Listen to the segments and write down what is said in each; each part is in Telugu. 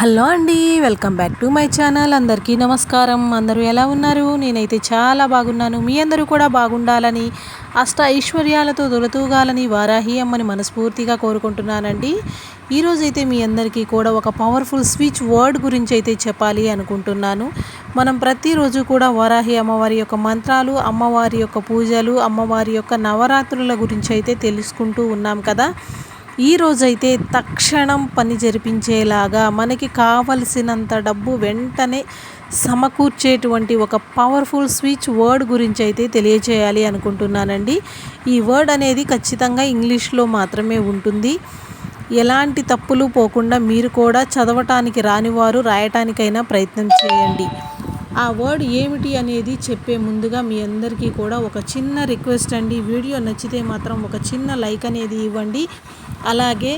హలో అండి welcome back to my channel. అందరికీ నమస్కారం. అందరూ ఎలా ఉన్నారు? నేనైతే చాలా బాగున్నాను. మీ అందరూ కూడా బాగుండాలని అష్ట ఐశ్వర్యాలతో దొరతూగాలని వారాహి అమ్మని మనస్ఫూర్తిగా కోరుకుంటున్నానండి. ఈరోజైతే మీ అందరికీ కూడా ఒక పవర్ఫుల్ స్విచ్ వర్డ్ గురించి అయితే చెప్పాలి అనుకుంటున్నాను. మనం ప్రతిరోజు కూడా వారాహి అమ్మవారి యొక్క మంత్రాలు అమ్మవారి యొక్క పూజలు అమ్మవారి యొక్క నవరాత్రుల గురించి అయితే తెలుసుకుంటూ ఉన్నాం కదా. ఈ రోజైతే తక్షణం పని జరిపించేలాగా మనకి కావలసినంత డబ్బు వెంటనే సమకూర్చేటువంటి ఒక పవర్ఫుల్ స్విచ్ వర్డ్ గురించి అయితే తెలియచేయాలి అనుకుంటున్నానండి. ఈ వర్డ్ అనేది ఖచ్చితంగా ఇంగ్లీష్లో మాత్రమే ఉంటుంది. ఎలాంటి తప్పులు పోకుండా మీరు కూడా చదవటానికి రానివారు రాయటానికైనా ప్రయత్నం చేయండి. ఆ వర్డ్ ఏమిటి అనేది చెప్పే ముందుగా మీ అందరికీ కూడా ఒక చిన్న రిక్వెస్ట్ అండి. వీడియో నచ్చితే మాత్రం ఒక చిన్న లైక్ అనేది ఇవ్వండి. అలాగే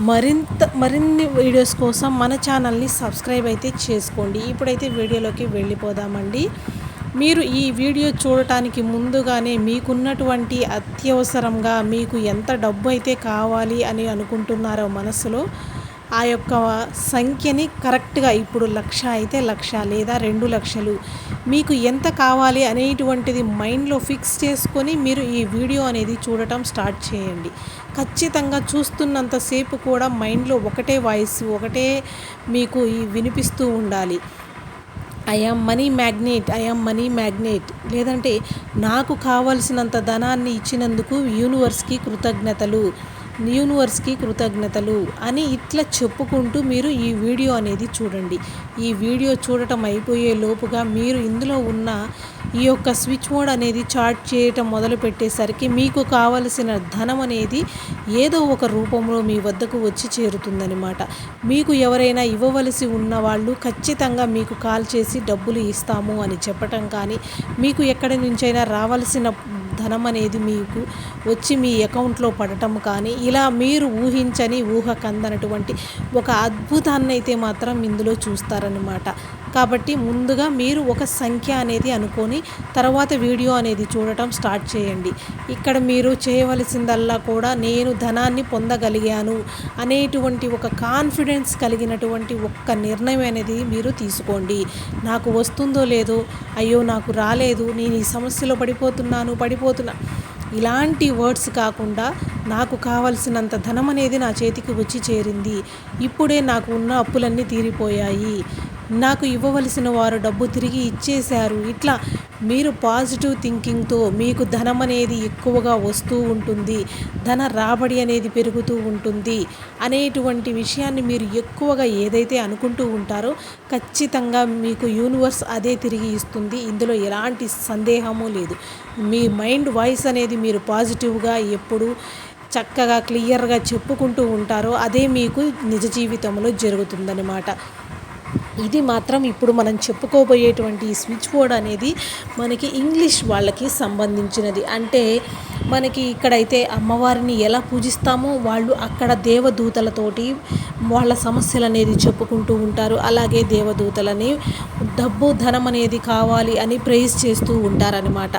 మరింత మరిన్ని వీడియోస్ కోసం మన ఛానల్ని సబ్స్క్రైబ్ అయితే చేసుకోండి. ఇప్పుడైతే వీడియోలోకి వెళ్ళిపోదామండి. మీరు ఈ వీడియో చూడటానికి ముందుగానే మీకున్నటువంటి అత్యవసరంగా మీకు ఎంత డబ్బు అయితే కావాలి అని అనుకుంటున్నారో మనసులో ఆ యొక్క సంఖ్యని కరెక్ట్గా ఇప్పుడు లక్ష అయితే లక్ష లేదా రెండు లక్షలు. మీకు ఎంత కావాలి అనేటువంటిది మైండ్లో ఫిక్స్ చేసుకొని మీరు ఈ వీడియో అనేది చూడటం స్టార్ట్ చేయండి. ఖచ్చితంగా చూస్తున్నంతసేపు కూడా మైండ్లో ఒకటే వాయిస్ ఒకటే మీకు ఈ వినిపిస్తూ ఉండాలి. I'm money magnet I'm money magnet. లేదంటే నాకు కావలసినంత ధనాన్ని ఇచ్చినందుకు యూనివర్స్కి కృతజ్ఞతలు. యూనివర్స్కి కృతజ్ఞతలు అని ఇట్లా చెప్పుకుంటూ మీరు ఈ వీడియో అనేది చూడండి. ఈ వీడియో చూడటం అయిపోయే లోపుగా మీరు ఇందులో ఉన్న ఈ యొక్క స్విచ్ మోడ్ అనేది చార్ట్ చేయటం మొదలు పెట్టేసరికి మీకు కావలసిన ధనం అనేది ఏదో ఒక రూపంలో మీ వద్దకు వచ్చి చేరుతుందనమాట మీకు ఎవరైనా ఇవ్వవలసి ఉన్న వాళ్ళు ఖచ్చితంగా మీకు కాల్ చేసి డబ్బులు ఇస్తాము అని చెప్పటం కానీ మీకు ఎక్కడి నుంచైనా రావాల్సిన ధనం అనేది మీకు వచ్చి మీ అకౌంట్లో పడటం కానీ ఇలా మీరు ఊహించని ఊహ కందనటువంటి ఒక అద్భుతాన్ని అయితే మాత్రం ఇందులో చూస్తారనమాట కాబట్టి ముందుగా మీరు ఒక సంఖ్య అనేది అనుకొని తర్వాత వీడియో అనేది చూడటం స్టార్ట్ చేయండి. ఇక్కడ మీరు చేయవలసిందల్లా కూడా నేను ధనాన్ని పొందగలిగాను అనేటువంటి ఒక కాన్ఫిడెన్స్ కలిగినటువంటి ఒక్క నిర్ణయం అనేది మీరు తీసుకోండి. నాకు వస్తుందో లేదో అయ్యో నాకు రాలేదు నేను ఈ సమస్యలో పడిపోతున్నాను పడిపోతున్నా. ఇలాంటి వర్డ్స్ కాకుండా నాకు కావలసినంత ధనం అనేది నా చేతికి వచ్చి చేరింది. ఇప్పుడే నాకు ఉన్న అప్పులన్నీ తీరిపోయాయి. నాకు ఇవ్వవలసిన వారు డబ్బు తిరిగి ఇచ్చేశారు. ఇట్లా మీరు పాజిటివ్ థింకింగ్తో మీకు ధనం అనేది ఎక్కువగా వస్తూ ఉంటుంది. ధన రాబడి అనేది పెరుగుతూ ఉంటుంది అనేటువంటి విషయాన్ని మీరు ఎక్కువగా ఏదైతే అనుకుంటూ ఉంటారో ఖచ్చితంగా మీకు యూనివర్స్ అదే తిరిగి ఇస్తుంది. ఇందులో ఎలాంటి సందేహము లేదు. మీ మైండ్ వాయిస్ అనేది మీరు పాజిటివ్గా ఎప్పుడు చక్కగా క్లియర్గా చెప్పుకుంటూ ఉంటారో అదే మీకు నిజ జీవితంలో జరుగుతుందన్నమాట. ఇది మాత్రం ఇప్పుడు మనం చెప్పుకోబోయేటువంటి ఈ స్విచ్ బోర్డ్ అనేది మనకి ఇంగ్లీష్ వాళ్ళకి సంబంధించినది. అంటే మనకి ఇక్కడైతే అమ్మవారిని ఎలా పూజిస్తామో వాళ్ళు అక్కడ దేవదూతలతోటి వాళ్ళ సమస్యలు అనేది చెప్పుకుంటూ ఉంటారు. అలాగే దేవదూతలని డబ్బు ధనం అనేది కావాలి అని ప్రైజ్ చేస్తూ ఉంటారనమాట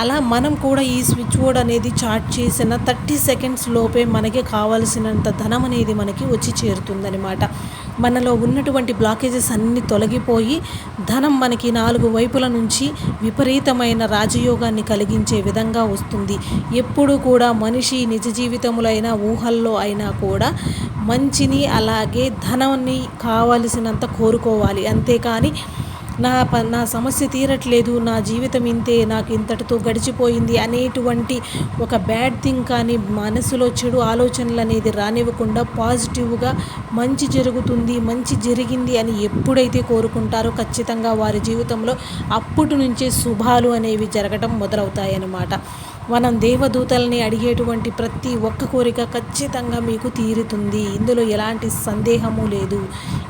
అలా మనం కూడా ఈ స్విచ్ బోర్డ్ అనేది చార్ట్ చేసిన థర్టీ సెకండ్స్ లోపే మనకి కావాల్సినంత ధనం అనేది మనకి వచ్చి చేరుతుందనమాట మనలో ఉన్నటువంటి బ్లాకేజెస్ అన్నీ తొలగిపోయి ధనం మనకి నాలుగు వైపుల నుంచి విపరీతమైన రాజయోగాన్ని కలిగించే విధంగా వస్తుంది. ఎప్పుడు కూడా మనిషి నిజ జీవితంలో అయినా ఊహల్లో అయినా కూడా మంచిని అలాగే ధనాన్ని కావలసినంత కోరుకోవాలి. అంతేకాని నా ప నా సమస్య తీరట్లేదు నా జీవితం ఇంతే నాకు ఇంతటితో గడిచిపోయింది అనేటువంటి ఒక బ్యాడ్ థింగ్ కానీ మనసులో చెడు ఆలోచనలు అనేది రానివ్వకుండా పాజిటివ్గా మంచి జరుగుతుంది మంచి జరిగింది అని ఎప్పుడైతే కోరుకుంటారో ఖచ్చితంగా వారి జీవితంలో అప్పటి నుంచే శుభాలు అనేవి జరగటం మొదలవుతాయన్నమాట. మనం దేవదూతల్ని అడిగేటువంటి ప్రతి ఒక్క కోరిక ఖచ్చితంగా మీకు తీరుతుంది. ఇందులో ఎలాంటి సందేహము లేదు.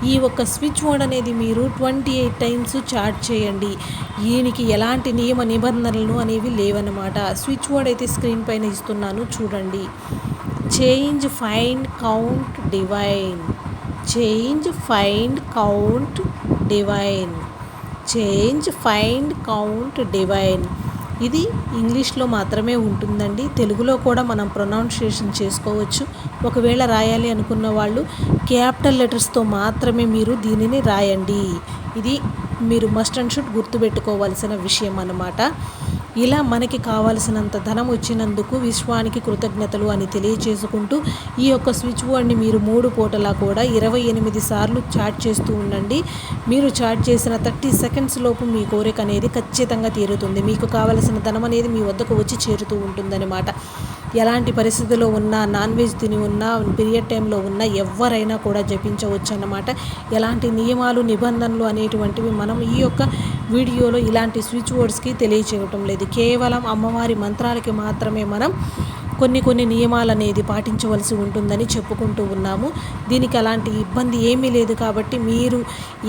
ఈ ఒక్క స్విచ్ బోర్డ్ అనేది మీరు ట్వంటీ ఎయిట్ టైమ్స్ చార్ట్ చేయండి. దీనికి ఎలాంటి నియమ నిబంధనలు అనేవి లేవన్నమాట. స్విచ్ బోర్డ్ అయితే స్క్రీన్ పైన ఇస్తున్నాను చూడండి. Change find count divine. Change find count divine. Change find count divine. ఇది ఇంగ్లీష్లో మాత్రమే ఉంటుందండి. తెలుగులో కూడా మనం ప్రొనౌన్సియేషన్ చేసుకోవచ్చు. ఒకవేళ రాయాలి అనుకున్న వాళ్ళు క్యాపిటల్ లెటర్స్తో మాత్రమే మీరు దీనిని రాయండి. ఇది మీరు మస్ట్ అండ్ షుడ్ గుర్తుపెట్టుకోవాల్సిన విషయం అన్నమాట. ఇలా మనకి కావాల్సినంత ధనం వచ్చినందుకు విశ్వానికి కృతజ్ఞతలు అని తెలియచేసుకుంటూ ఈ యొక్క స్విచ్ బోర్డ్ని మీరు మూడు పూటలా కూడా ఇరవై ఎనిమిది సార్లు చాట్ చేస్తూ ఉండండి. మీరు చాట్ చేసిన థర్టీ సెకండ్స్ లోపు మీ కోరిక అనేది ఖచ్చితంగా తీరుతుంది. మీకు కావలసిన ధనం అనేది మీ వద్దకు వచ్చి చేరుతూ ఉంటుందన్నమాట. ఎలాంటి పరిస్థితిలో ఉన్నా నాన్ వెజ్ తిని ఉన్నా పీరియడ్ టైంలో ఉన్నా ఎవరైనా కూడా జపించవచ్చు అన్నమాట ఎలాంటి నియమాలు నిబంధనలు అనేటువంటివి మనం ఈ యొక్క వీడియోలో ఇలాంటి స్విచ్ బోర్డ్స్కి తెలియచేయటం లేదు. కేవలం అమ్మవారి మంత్రాలకి మాత్రమే మనం కొన్ని కొన్ని నియమాలు అనేది పాటించవలసి ఉంటుందని చెప్పుకుంటూ ఉన్నాము. దీనికి అలాంటి ఇబ్బంది ఏమీ లేదు కాబట్టి మీరు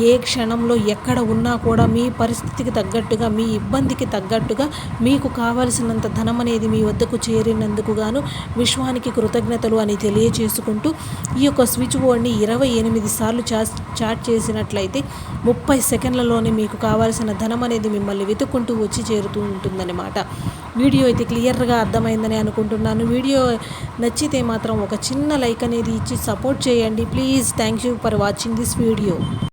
ఏ క్షణంలో ఎక్కడ ఉన్నా కూడా మీ పరిస్థితికి తగ్గట్టుగా మీ ఇబ్బందికి తగ్గట్టుగా మీకు కావలసినంత ధనం అనేది మీ వద్దకు చేరినందుకు గాను విశ్వానికి కృతజ్ఞతలు అని తెలియచేసుకుంటూ ఈ యొక్క స్విచ్ బోర్డ్ని ఇరవై ఎనిమిది సార్లు చాట్ చేసినట్లయితే ముప్పై సెకండ్లలోనే మీకు కావాల్సిన ధనం అనేది మిమ్మల్ని వెతుక్కుంటూ వచ్చి చేరుతూ ఉంటుందన్నమాట. వీడియో అయితే క్లియర్గా అర్థమైందని అనుకుంటున్నాను. వీడియో నచ్చితే మాత్రం ఒక చిన్న లైక్ అనేది ఇచ్చి సపోర్ట్ చేయండి. Please thank you for watching this video.